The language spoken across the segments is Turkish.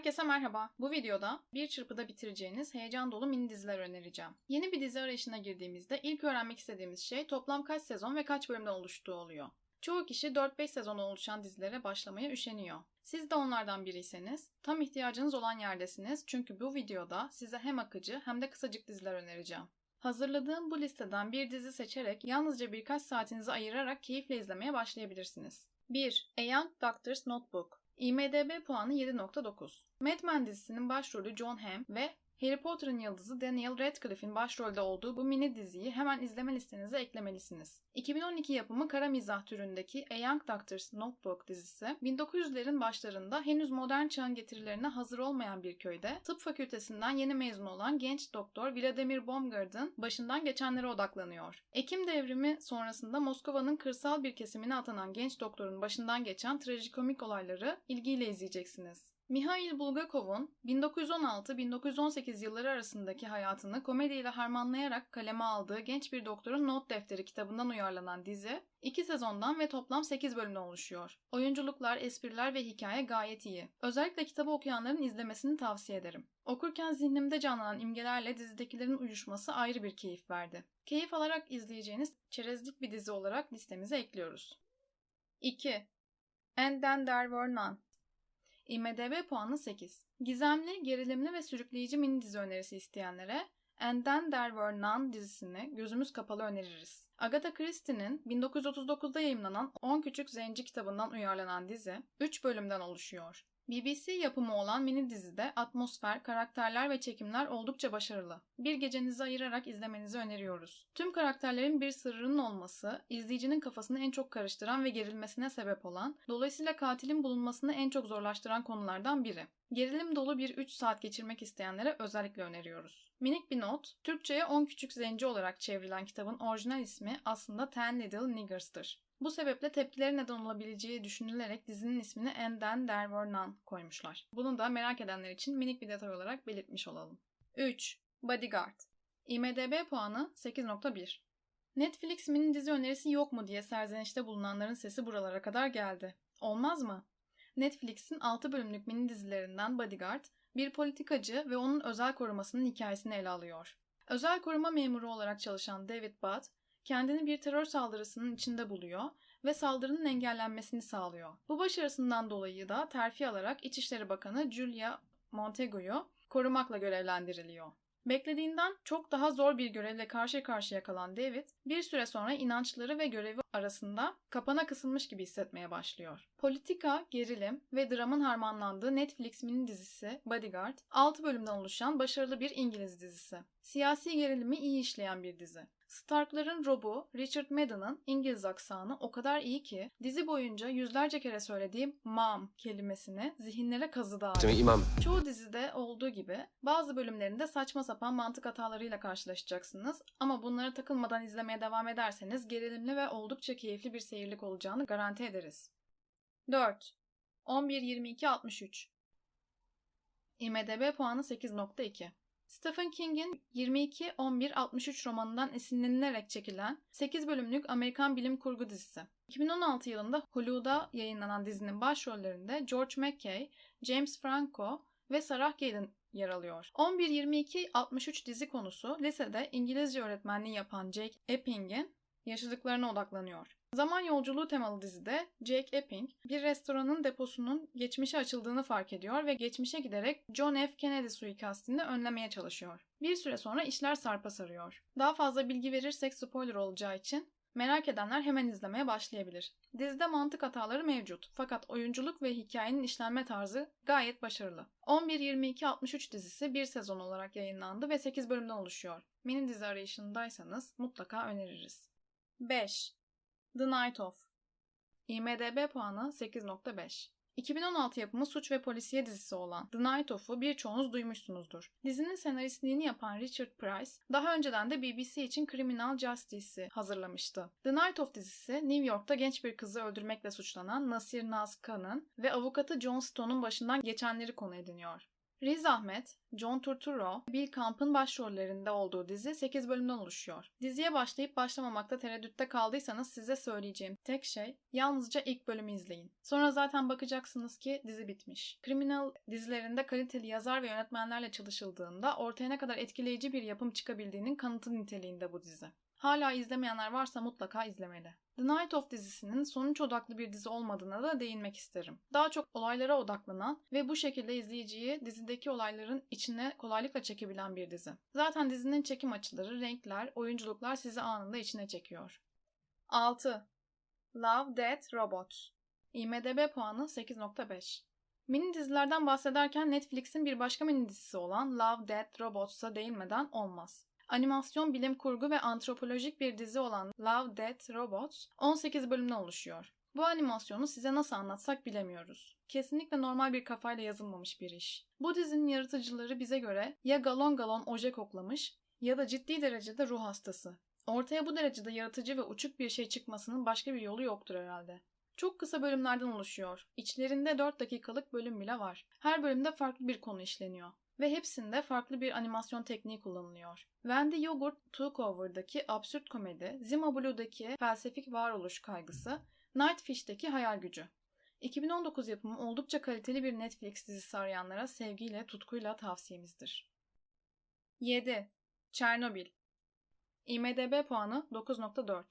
Herkese merhaba. Bu videoda bir çırpıda bitireceğiniz heyecan dolu mini diziler önereceğim. Yeni bir dizi arayışına girdiğimizde ilk öğrenmek istediğimiz şey toplam kaç sezon ve kaç bölümden oluştuğu oluyor. Çoğu kişi 4-5 sezondan oluşan dizilere başlamaya üşeniyor. Siz de onlardan biriyseniz tam ihtiyacınız olan yerdesiniz çünkü bu videoda size hem akıcı hem de kısacık diziler önereceğim. Hazırladığım bu listeden bir dizi seçerek yalnızca birkaç saatinizi ayırarak keyifle izlemeye başlayabilirsiniz. 1. A Young Doctor's Notebook IMDB puanı 7.9. Mad Men dizisinin başrolü John Hamm ve Harry Potter'ın yıldızı Daniel Radcliffe'in başrolde olduğu bu mini diziyi hemen izleme listenize eklemelisiniz. 2012 yapımı kara mizah türündeki A Young Doctor's Notebook dizisi, 1900'lerin başlarında henüz modern çağın getirilerine hazır olmayan bir köyde tıp fakültesinden yeni mezun olan genç doktor Vladimir Baumgart'ın başından geçenlere odaklanıyor. Ekim devrimi sonrasında Moskova'nın kırsal bir kesimine atanan genç doktorun başından geçen trajikomik olayları ilgiyle izleyeceksiniz. Mihail Bulgakov'un 1916-1918 yılları arasındaki hayatını komediyle harmanlayarak kaleme aldığı genç bir doktorun not defteri kitabından uyarlanan dizi, iki sezondan ve toplam 8 bölümden oluşuyor. Oyunculuklar, espriler ve hikaye gayet iyi. Özellikle kitabı okuyanların izlemesini tavsiye ederim. Okurken zihnimde canlanan imgelerle dizidekilerin uyuşması ayrı bir keyif verdi. Keyif alarak izleyeceğiniz çerezlik bir dizi olarak listemize ekliyoruz. 2. And Then There Were None IMDB puanı 8. Gizemli, gerilimli ve sürükleyici mini dizi önerisi isteyenlere And Then There Were None dizisini gözümüz kapalı öneririz. Agatha Christie'nin 1939'da yayımlanan 10 Küçük Zenci kitabından uyarlanan dizi 3 bölümden oluşuyor. BBC yapımı olan mini dizide atmosfer, karakterler ve çekimler oldukça başarılı. Bir gecenizi ayırarak izlemenizi öneriyoruz. Tüm karakterlerin bir sırrının olması, izleyicinin kafasını en çok karıştıran ve gerilmesine sebep olan, dolayısıyla katilin bulunmasını en çok zorlaştıran konulardan biri. Gerilim dolu bir 3 saat geçirmek isteyenlere özellikle öneriyoruz. Minik bir not, Türkçe'ye 10 Küçük Zenci olarak çevrilen kitabın orijinal ismi aslında Ten Little Niggers'tır. Bu sebeple tepkileri neden olabileceği düşünülerek dizinin ismini And There Were None koymuşlar. Bunu da merak edenler için minik bir detay olarak belirtmiş olalım. 3. Bodyguard IMDB puanı 8.1 Netflix mini dizi önerisi yok mu diye serzenişte bulunanların sesi buralara kadar geldi. Olmaz mı? Netflix'in 6 bölümlük mini dizilerinden Bodyguard, bir politikacı ve onun özel korumasının hikayesini ele alıyor. Özel koruma memuru olarak çalışan David Budd, kendini bir terör saldırısının içinde buluyor ve saldırının engellenmesini sağlıyor. Bu başarısından dolayı da terfi alarak İçişleri Bakanı Julia Montego'yu korumakla görevlendiriliyor. Beklediğinden çok daha zor bir görevle karşı karşıya kalan David, bir süre sonra inançları ve görevi arasında kapana kısılmış gibi hissetmeye başlıyor. Politika, gerilim ve dramın harmanlandığı Netflix mini dizisi Bodyguard, 6 bölümden oluşan başarılı bir İngiliz dizisi. Siyasi gerilimi iyi işleyen bir dizi. Starkların Rob'u Richard Madden'ın İngiliz aksanı o kadar iyi ki dizi boyunca yüzlerce kere söylediğim mom kelimesini zihinlere kazıdı adeta. imam. Çoğu dizide olduğu gibi bazı bölümlerinde saçma sapan mantık hatalarıyla karşılaşacaksınız ama bunlara takılmadan izlemeye devam ederseniz gerilimli ve oldukça keyifli bir seyirlik olacağını garanti ederiz. 4. 11-22-63 IMDB puanı 8.2 Stephen King'in 22-11-63 romanından esinlenilerek çekilen 8 bölümlük Amerikan bilim kurgu dizisi. 2016 yılında Hollywood'a yayınlanan dizinin başrollerinde George McKay, James Franco ve Sarah Galen yer alıyor. 11-22-63 dizi konusu lisede İngilizce öğretmenliği yapan Jake Epping'in yaşadıklarına odaklanıyor. Zaman yolculuğu temalı dizide Jake Epping bir restoranın deposunun geçmişe açıldığını fark ediyor ve geçmişe giderek John F. Kennedy suikastini önlemeye çalışıyor. Bir süre sonra işler sarpa sarıyor. Daha fazla bilgi verirsek spoiler olacağı için merak edenler hemen izlemeye başlayabilir. Dizide mantık hataları mevcut fakat oyunculuk ve hikayenin işlenme tarzı gayet başarılı. 11-22-63 dizisi bir sezon olarak yayınlandı ve 8 bölümden oluşuyor. Mini dizi arayışındaysanız mutlaka öneririz. 5. The Night Of IMDB puanı 8.5 2016 yapımı suç ve polisiye dizisi olan The Night Of'u birçoğunuz duymuşsunuzdur. Dizinin senaristliğini yapan Richard Price, daha önceden de BBC için Criminal Justice'i hazırlamıştı. The Night Of dizisi, New York'ta genç bir kızı öldürmekle suçlanan Nasir Naz Khan'ın ve avukatı John Stone'un başından geçenleri konu ediniyor. Riz Ahmed, John Turturro, Bill Camp'ın başrollerinde olduğu dizi 8 bölümden oluşuyor. Diziye başlayıp başlamamakta tereddütte kaldıysanız size söyleyeceğim tek şey yalnızca ilk bölümü izleyin. Sonra zaten bakacaksınız ki dizi bitmiş. Kriminal dizilerinde kaliteli yazar ve yönetmenlerle çalışıldığında ortaya ne kadar etkileyici bir yapım çıkabildiğinin kanıtı niteliğinde bu dizi. Hala izlemeyenler varsa mutlaka izlemeli. The Night of dizisinin sonuç odaklı bir dizi olmadığına da değinmek isterim. Daha çok olaylara odaklanan ve bu şekilde izleyiciyi dizideki olayların içine kolaylıkla çekebilen bir dizi. Zaten dizinin çekim açıları, renkler, oyunculuklar sizi anında içine çekiyor. 6. Love, Death, Robots IMDB puanı 8.5 Mini dizilerden bahsederken Netflix'in bir başka mini dizisi olan Love, Death, Robots'a değinmeden olmaz. Animasyon, bilim kurgu ve antropolojik bir dizi olan Love, Death, Robots 18 bölümden oluşuyor. Bu animasyonu size nasıl anlatsak bilemiyoruz. Kesinlikle normal bir kafayla yazılmamış bir iş. Bu dizinin yaratıcıları bize göre ya galon galon oje koklamış ya da ciddi derecede ruh hastası. Ortaya bu derecede yaratıcı ve uçuk bir şey çıkmasının başka bir yolu yoktur herhalde. Çok kısa bölümlerden oluşuyor. İçlerinde 4 dakikalık bölüm bile var. Her bölümde farklı bir konu işleniyor ve hepsinde farklı bir animasyon tekniği kullanılıyor. Wendy Yogurt Took absürt komedi, Zima Blue'daki felsefik varoluş kaygısı, Nightfish'teki hayal gücü. 2019 yapımı oldukça kaliteli bir Netflix dizisi arayanlara sevgiyle, tutkuyla tavsiyemizdir. 7. Çernobil IMDB puanı 9.4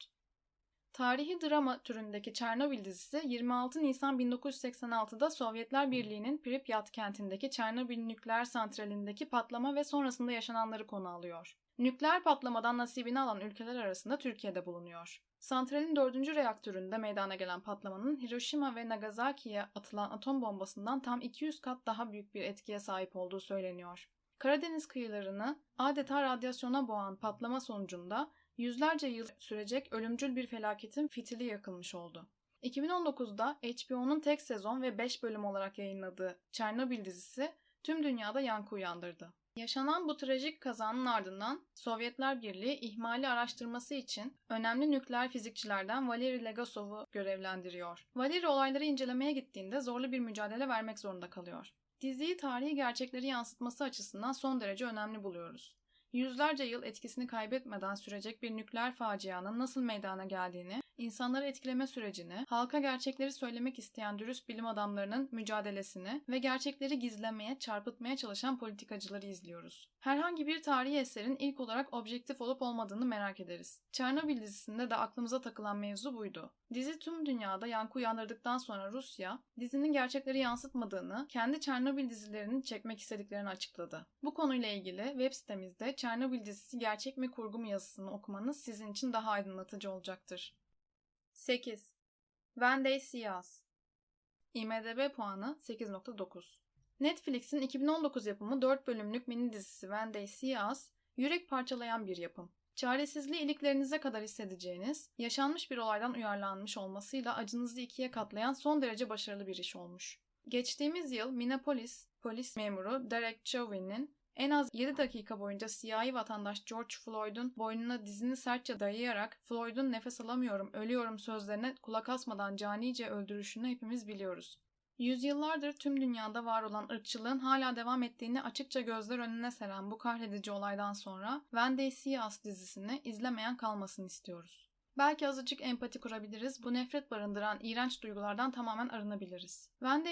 Tarihi drama türündeki Çernobil dizisi 26 Nisan 1986'da Sovyetler Birliği'nin Pripyat kentindeki Çernobil nükleer santralindeki patlama ve sonrasında yaşananları konu alıyor. Nükleer patlamadan nasibini alan ülkeler arasında Türkiye'de bulunuyor. Santralin dördüncü reaktöründe meydana gelen patlamanın Hiroşima ve Nagasaki'ye atılan atom bombasından tam 200 kat daha büyük bir etkiye sahip olduğu söyleniyor. Karadeniz kıyılarını adeta radyasyona boğan patlama sonucunda yüzlerce yıl sürecek ölümcül bir felaketin fitili yakılmış oldu. 2019'da HBO'nun tek sezon ve 5 bölüm olarak yayınladığı Çernobil dizisi tüm dünyada yankı uyandırdı. Yaşanan bu trajik kazanın ardından Sovyetler Birliği ihmali araştırması için önemli nükleer fizikçilerden Valeri Legasov'u görevlendiriyor. Valeri olayları incelemeye gittiğinde zorlu bir mücadele vermek zorunda kalıyor. Diziyi tarihi gerçekleri yansıtması açısından son derece önemli buluyoruz yüzlerce yıl etkisini kaybetmeden sürecek bir nükleer facianın nasıl meydana geldiğini, insanları etkileme sürecini, halka gerçekleri söylemek isteyen dürüst bilim adamlarının mücadelesini ve gerçekleri gizlemeye, çarpıtmaya çalışan politikacıları izliyoruz. Herhangi bir tarihi eserin ilk olarak objektif olup olmadığını merak ederiz. Çernobil dizisinde de aklımıza takılan mevzu buydu. Dizi tüm dünyada yankı uyandırdıktan sonra Rusya, dizinin gerçekleri yansıtmadığını, kendi Çernobil dizilerini çekmek istediklerini açıkladı. Bu konuyla ilgili web sitemizde Çernobil dizisi gerçek mi kurgu mu yazısını okumanız sizin için daha aydınlatıcı olacaktır. 8. When They See IMDB puanı 8.9 Netflix'in 2019 yapımı 4 bölümlük mini dizisi When They See yürek parçalayan bir yapım. Çaresizliği iliklerinize kadar hissedeceğiniz, yaşanmış bir olaydan uyarlanmış olmasıyla acınızı ikiye katlayan son derece başarılı bir iş olmuş. Geçtiğimiz yıl Minneapolis polis memuru Derek Chauvin'in en az 7 dakika boyunca siyahi vatandaş George Floyd'un boynuna dizini sertçe dayayarak Floyd'un nefes alamıyorum, ölüyorum sözlerine kulak asmadan canice öldürüşünü hepimiz biliyoruz. Yüzyıllardır tüm dünyada var olan ırkçılığın hala devam ettiğini açıkça gözler önüne seren bu kahredici olaydan sonra When They See dizisini izlemeyen kalmasını istiyoruz. Belki azıcık empati kurabiliriz, bu nefret barındıran iğrenç duygulardan tamamen arınabiliriz.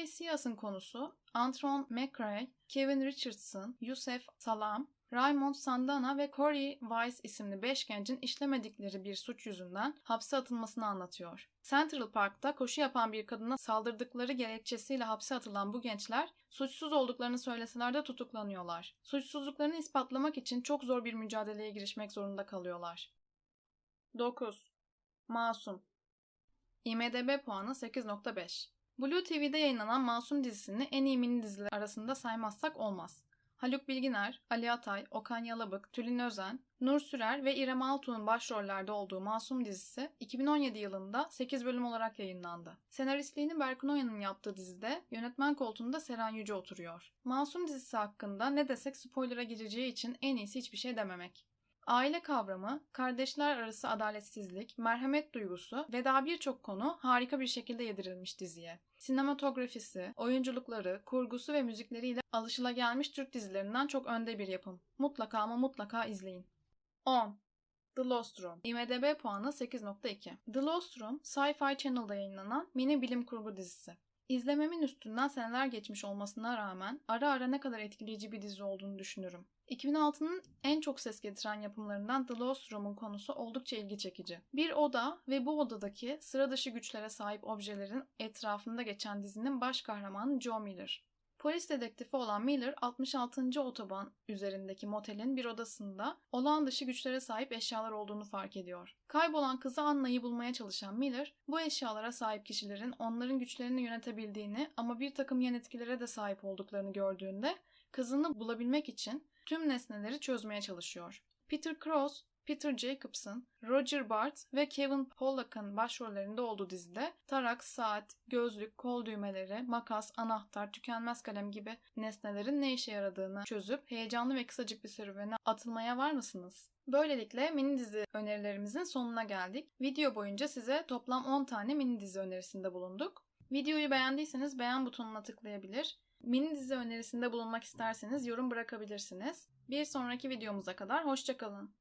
See Us'ın konusu Antron McRae, Kevin Richardson, Yusef Salam, Raymond Sandana ve Corey Weiss isimli 5 gencin işlemedikleri bir suç yüzünden hapse atılmasını anlatıyor. Central Park'ta koşu yapan bir kadına saldırdıkları gerekçesiyle hapse atılan bu gençler suçsuz olduklarını söyleseler de tutuklanıyorlar. Suçsuzluklarını ispatlamak için çok zor bir mücadeleye girişmek zorunda kalıyorlar. 9. Masum IMDB puanı 8.5 Blue TV'de yayınlanan Masum dizisini en iyi mini diziler arasında saymazsak olmaz. Haluk Bilginer, Ali Atay, Okan Yalabık, Tülin Özen, Nur Sürer ve İrem Altuğ'un başrollerde olduğu Masum dizisi 2017 yılında 8 bölüm olarak yayınlandı. Senaristliğini Berkun Oya'nın yaptığı dizide yönetmen koltuğunda Seren Yüce oturuyor. Masum dizisi hakkında ne desek spoiler'a gireceği için en iyisi hiçbir şey dememek. Aile kavramı, kardeşler arası adaletsizlik, merhamet duygusu ve daha birçok konu harika bir şekilde yedirilmiş diziye. Sinematografisi, oyunculukları, kurgusu ve müzikleriyle alışılagelmiş Türk dizilerinden çok önde bir yapım. Mutlaka ama mutlaka izleyin. 10. The Lost Room. IMDb puanı 8.2. The Lost Room, Sci-Fi Channel'da yayınlanan mini bilim kurgu dizisi. İzlememin üstünden seneler geçmiş olmasına rağmen ara ara ne kadar etkileyici bir dizi olduğunu düşünürüm. 2006'nın en çok ses getiren yapımlarından The Lost Room'un konusu oldukça ilgi çekici. Bir oda ve bu odadaki sıra dışı güçlere sahip objelerin etrafında geçen dizinin baş kahramanı Joe Miller. Polis dedektifi olan Miller 66. otoban üzerindeki motelin bir odasında olağan dışı güçlere sahip eşyalar olduğunu fark ediyor. Kaybolan kızı Anna'yı bulmaya çalışan Miller, bu eşyalara sahip kişilerin onların güçlerini yönetebildiğini ama bir takım yan etkilere de sahip olduklarını gördüğünde kızını bulabilmek için tüm nesneleri çözmeye çalışıyor. Peter Krause, Peter Jacobson, Roger Bart ve Kevin Pollak'ın başrollerinde olduğu dizide tarak, saat, gözlük, kol düğmeleri, makas, anahtar, tükenmez kalem gibi nesnelerin ne işe yaradığını çözüp heyecanlı ve kısacık bir serüvene atılmaya var mısınız? Böylelikle mini dizi önerilerimizin sonuna geldik. Video boyunca size toplam 10 tane mini dizi önerisinde bulunduk. Videoyu beğendiyseniz beğen butonuna tıklayabilir. Mini dizi önerisinde bulunmak isterseniz yorum bırakabilirsiniz. Bir sonraki videomuza kadar hoşçakalın.